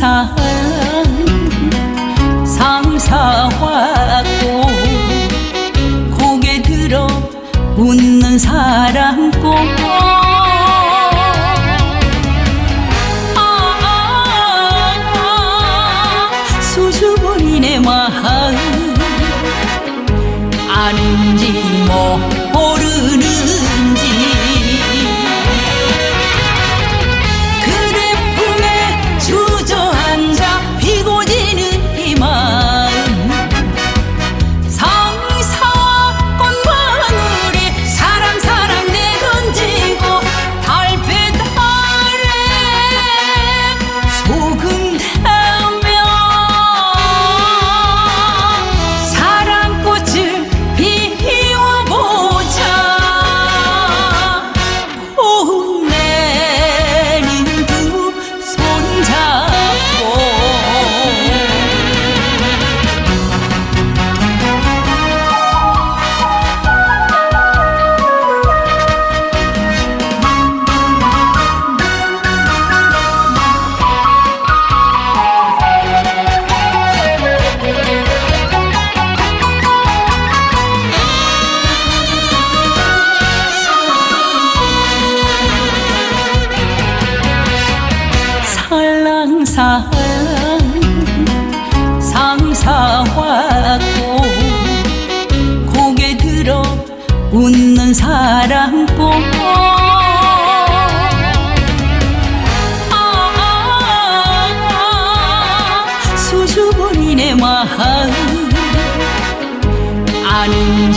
상사한 상사화고 고개 들어 웃는 사람 꼭 아, 아, 아, 수줍은 이내 마음. 아는지 뭐 상상 상사왔고 고개 들어 웃는 사람 보고 아, 아, 아, 아수수분이내 마음 아는